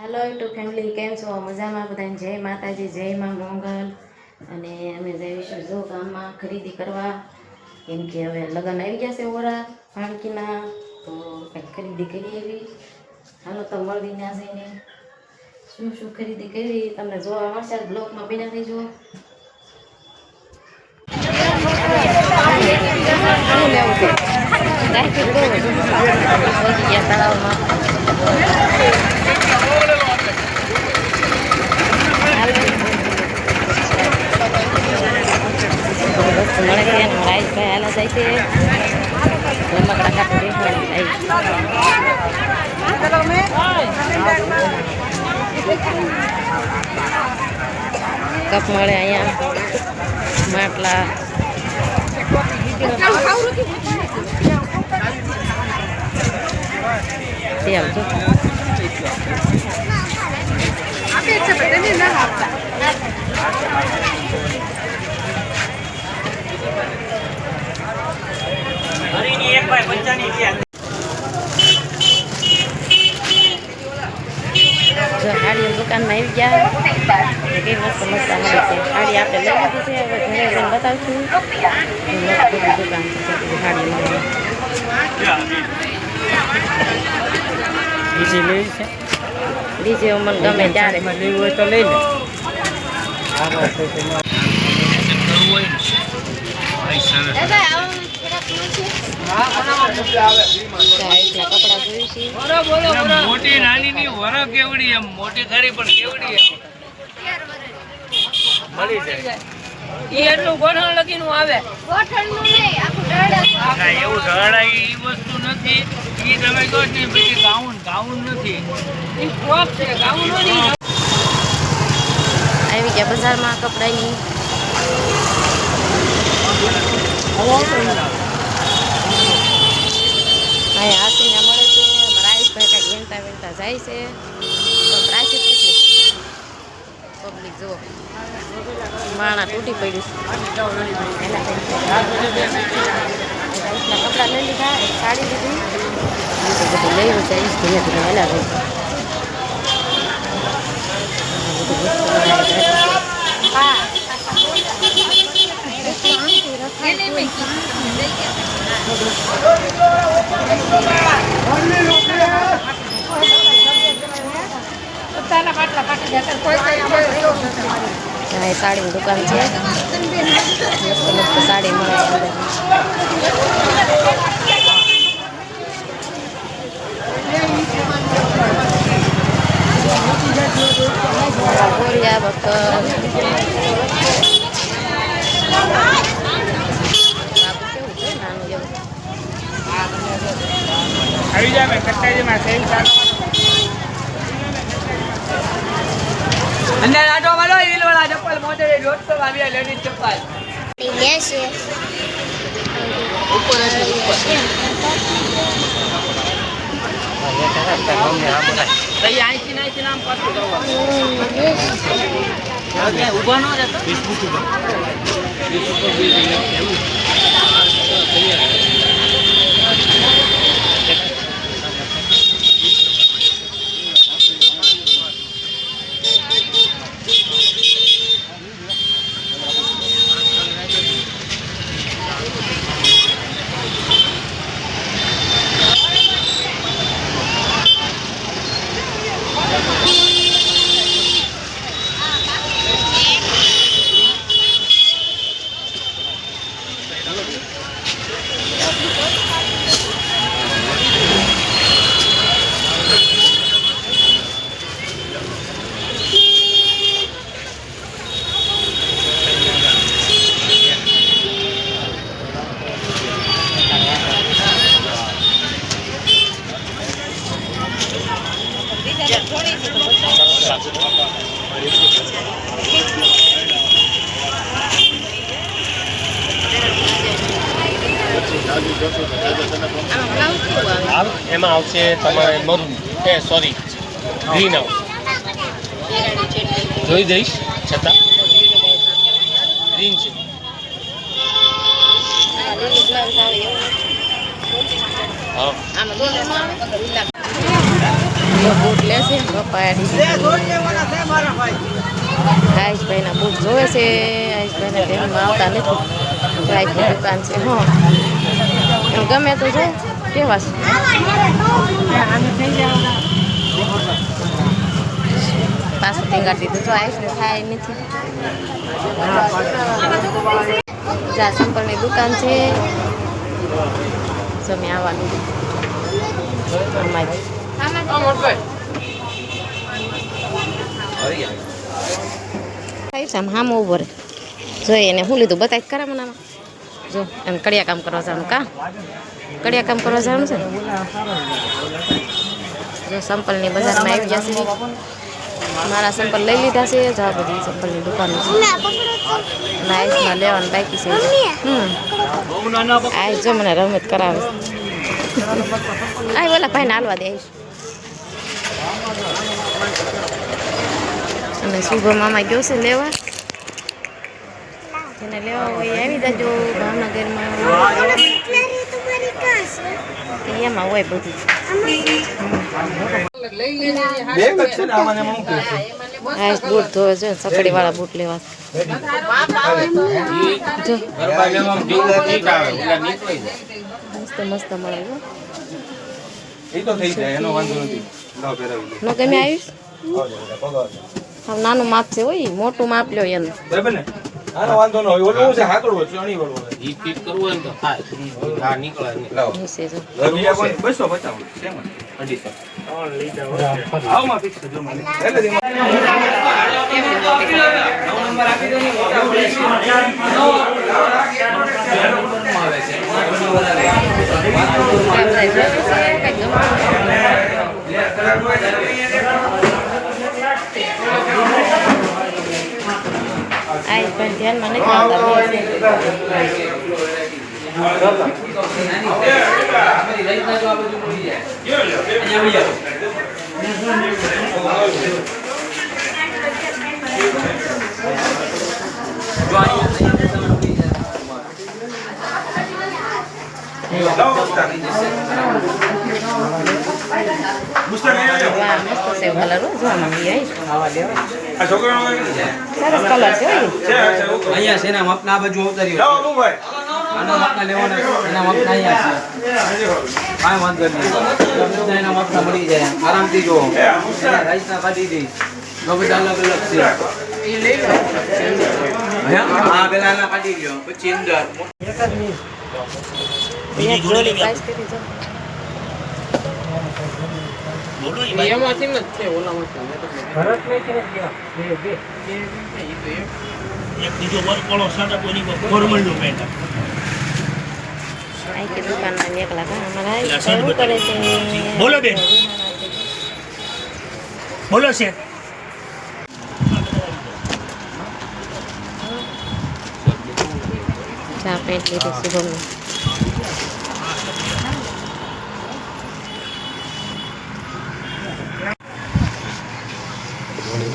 હાલો two family કેમ છો? મજામાં બધાને? જય માતાજી, જય માં મોંગલ અને અમે જઈશું જો ગામમાં ખરીદી કરવા. કેમ કે હવે લગ્ન આવી ગયા છે ઓરા ભાણકીના. તો કંઈક ખરીદી કરી એવી હાલો તો મળવી ના જઈને. શું શું ખરીદી કરી? તમને જોવા મળશે. બ્લોકમાં બિના થઈ જુઓ તળાવમાં વસ્તુ મળે છે અને રાઈસ ભાઈ હાલા જાય છે રમકડા કપ મળે અહીંયા માટલા તે આવજો જો સાડીઓ દુકાનમાં આવી ગયા. કઈ મસ્ત મસ્ત સાડી છે. સાડી આપણે લઈ લીધી છે. હવે ઘરે જઈને બતાવશું. દુકાન છે સાડી છે બીજી મને ગમે ત્યારે લેવું હોય તો લઈ લે આમાં મોટી નાની ની વર કેવડી એમ મોટી ખરી પણ કેવડી એમ. મળી જાય. એટલું ગોઠણ લગીનું આવે. એવું ઢળાય એ વસ્તુ નથી. એ તમે કહો ને પછી ગાઉન ગાઉન નથી. ફ્રોક છે ગાઉન નથી. આવી ગયા બજારમાં કપડાની. અહીંયા હાથીના મળે છે આયુષભાઈ કાંઈક વેણતા વેણતા જાય છે. તો ટ્રાફિક કેટલી? પબ્લિક જુઓ. માણા તૂટી પડ્યું કપડાં લઈ લીધા સાડી લીધી. બધું લઈ છે આયુષ ધીમે ધીમે વહેલા રહી આ બધું વસ્તુ લઈ જાય. તારા પાટલા પાટી જતા કોઈ કઈ એ સાડીની દુકાન છે. મસ્ત મસ્ત સાડી મળે એવું આવી જાય ને કટ્ટાઈમાં સેલ ચાલુ અંદર આટો મારો ઈલ વાળા ચપ્પલ મોટે આવ્યા લેડીઝ ચપ્પલ. આઈથી નાઈથી નામ પાછું જવા. ઊભા ન જતો હાલ એમાં આવશે તમારે મરૂન. એ સોરી ગ્રીન હાઉસ. જોઈ દઈશ છતાં. ગ્રીન છે. હા. તો બૂટ લેશે કપાડી આયુષભાઈના બૂટ જોવે છે આયુષભાઈને ધ્યાનમાં આવતા નથી. આયુષની દુકાન છે હા. ગમે તો જો કેવા છે? પાછું ટીંગાડી દીધું તો આયુષને થાય નથી. જા સંપલની દુકાન છે. તમે આવવાનું. અમારી આમ હામ ઊભો રહે જોઈએ એને શું લીધું બતાવી કરે મને આમાં જો એમ કડિયા કામ કરવા જવાનું કા કડિયા કામ કરવા જવાનું છે જો સંપલની બજારમાં આવી જશે મારા સંપલ લઈ લીધા છે જો આ બધી સંપલની દુકાન છે નાઇસમાં લેવાનું બાકી છે હમ આ જો મને રમત કરાવે છે આ ઓલા ભાઈને હાલવા દે આવીશ અને શુભ મામા ગયો છે લેવા જેને લેવા હોય એ આવી જજો ભાવનગરમાં એમાં હોય બધું બૂટ ધોવે છે સકડી વાળા બૂટ લેવા મસ્ત મસ્ત મળે એ તો થઈ જાય એનો વાંધો નથી પહેરાવી ગમે આવીશ નાનું માપ છે હોય મોટું માપ લ્યો એનું બરાબર ને આનો વાંધો ન હોય ઓલું છે હાકડવો ચણી વાળો ઈ ફિટ કરવું હોય તો થાય હા નીકળે ફિક્સ જો મને એટલે લાવો મુસ્તા નહીં આવ્યો વાહ મસ્ત છે કલર સરસ કલર છે અહીંયા છે એના માપના આ બાજુ અમુભાઈ આના માપના લેવાના એના મપના અહીંયા છે કાંઈ વાંધો નહીં બધા એના માપના મળી જાય આરામથી જો રાઈસના કાઢી દઈ બધા અલગ અલગ છે અહીંયા? હા પેલા એના કાઢી લ્યો પછી અંદર એક જોડી છે? દુકાનમાં અમારા શું કરે છે. બોલો બેન. બોલો છે. ચા પેન્ટ લીધું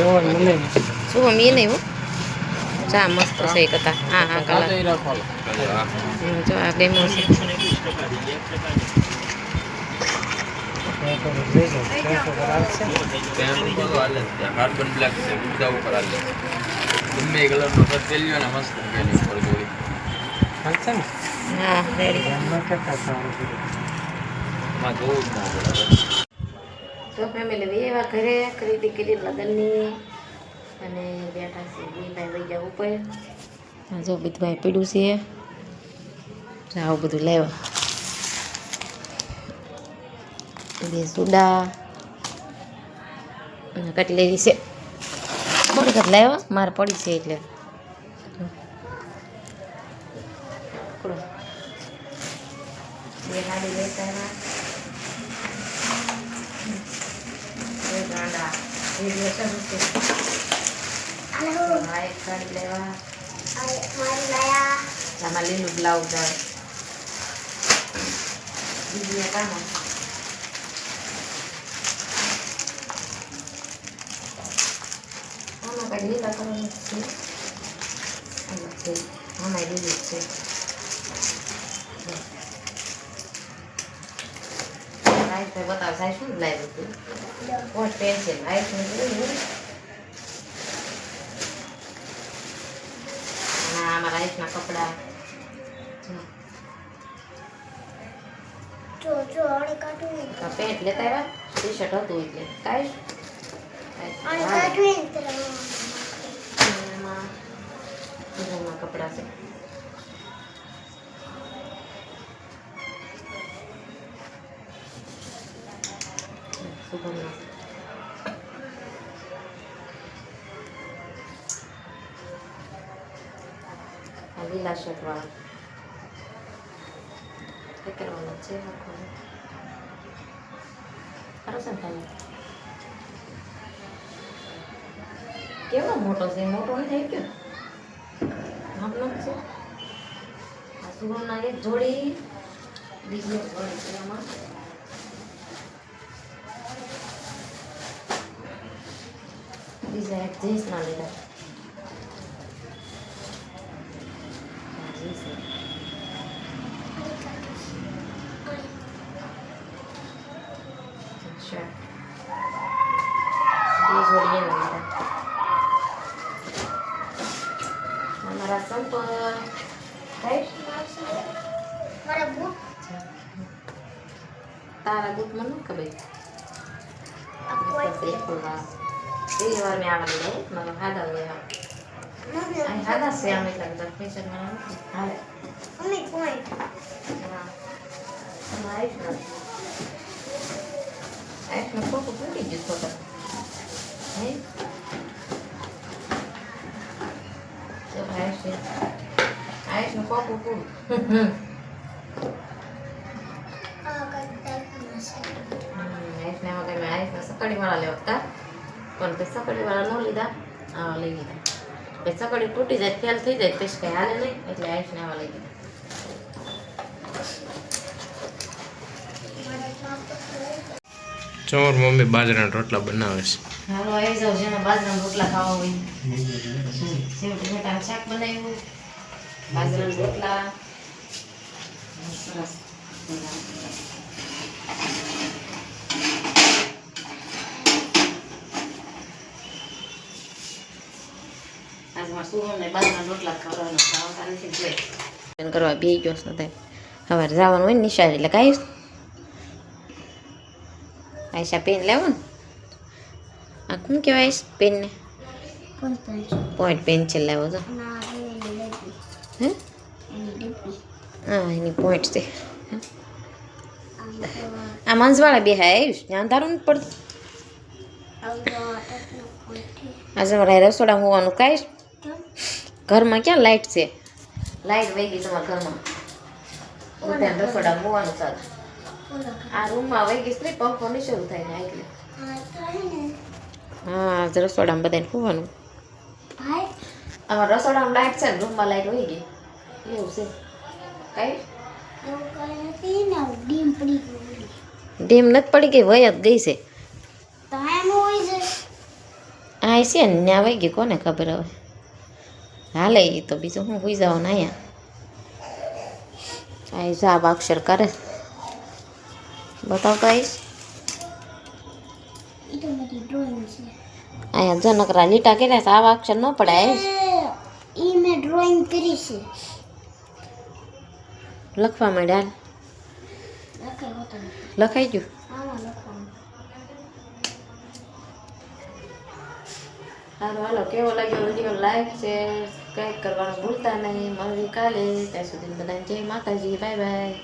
શુભમને મમ્મી એ નહીં હો. ચા મસ્ત છે એક હતા. હા હા કલર. જો આ ડેમો છે કાર્બન બ્લેક છે બધા ઉપર હાલે ગમે કલર નો? શર્ટ પહેર્યો ને મસ્ત એની ઉપર જોડી હા જોવું જ ના પડે. તો ફેમિલી એવા ઘરે, ખરીદી કરી લગ્નની. અને બેઠા છે, બે ભાઈ વહી ગયા ઉપર જો બીજભાઈ પીડ્યું છે. આવું બધું લેવા બે સુડા. અને કટલેરી છે. થોડીક જ લાવ્યા, મારે પડી છે એટલે. બે ગાડી લેતા આવ્યા એ ગાંડા એ વ્યસન છે આ એક ગાડી લેવા આમાં લીલું બ્લાઉઝ આવે બીજી એક આમાં આમાં કાંઈ લીલા કલરનું છે આમાં છે આમાં લીલું જ છે આઈસ ભાઈ બતાવે સાહેબ શું લાવ્યું હતું વોટ પેન્સિલ આઈસ ને? અમારા આઈસના કપડા. જો જો આને કાઢું પેન્ટ લેતા આવ્યા? ટી શર્ટ હતું એટલે. કાંઈ? આને કાઢું એમાં બધાના છે. તને? કેવો મોટો છે મોટો થઈ ગયો નાનો છે આ સુગંધના એક જોડી બીજી જોડી છે એમાં બીજા એક જીન્સના લીધા આ જીન્સ છે. શર્ટ બે જોડી એના લીધા અમારા મારા બૂટ? તારા બૂટ મને ખબર. પહેલી વાર મેં આવા લીધા મને હાદા લેવા હાદા છે આમ એટલા બધા ફેશનમાં હાલે મમ્મી પોઈન્ટ હા આવીશ ને ખોટું તૂટી ગયું થોડું હે તો ને આવીશ ને ખોટું પૂરું આ કરતા છે આઈસને વગર મેં આઈસને સકડીવાળા લેવા હતા પણ તે સકડીવાળા ન લીધા લઈ લીધા પછી સકડી તૂટી જાય ફેલ થઈ જાય પછી કંઈ હાલે નહીં એટલે આવા લઈ લીધા ચોર મમ્મી બાજરાના રોટલા બનાવે છે. હાલો, આવી જાવ જેને બાજરાના રોટલા ખાવા હોય. સેવ ટમેટાનું શાક બનાવ્યું, બાજરાના રોટલા. કરવા બે ગયો તે સવારે જવાનું હોય નિશાળ, એટલે કાંઈ આયશા પેન લેવો ને આ શું કહેવાય પેનને પોઈન્ટ પેન્સિલ લાવ્યો તો હે હા એની પોઈન્ટ છે આ મંજવાળા બે હા આવીશ ધ્યાન તારું નથી પડતું આજે મારે રસોડા હોવાનું કાંઈ ઘરમાં ક્યાં લાઇટ છે લાઇટ વહી ગઈ તમારા ઘરમાં રસોડા હોવાનું બોલો આ રૂમમાં વહી ગઈ સ્ત્રી પંખો નહીં શરૂ થાય ને એટલે હા આજ રસોડામાં બધાને હોવાનું ભાઈ? અમારા રસોડામાં લાઈટ છે ને રૂમમાં લાઈટ વહી ગઈ. એવું છે. કાંઈ? કઈ નથી ને પડી ગઈ વય જ ગઈ છે. તો એમ છે. આ છે ને ત્યાં વહી ગઈ કોને ખબર હવે? હાલે એ તો બીજું હું હોઈ ને અહીંયા. આ જાબ અક્ષર કરે. બતાવતો આવીશ અહીંયા જો નકરા લીટા કર્યા છે આવા અક્ષર ન પડાય આવીશ મેં ડ્રોઈંગ કરી છે. લખવા માંડ્યા લખાઈ ગયું? હાલો હાલો કેવો લાગ્યો? વીડિયો લાઈક છે કંઈક કરવાનું ભૂલતા નહીં. મળવી કાલે. ત્યાં સુધી બધાને જય માતાજી. Bye bye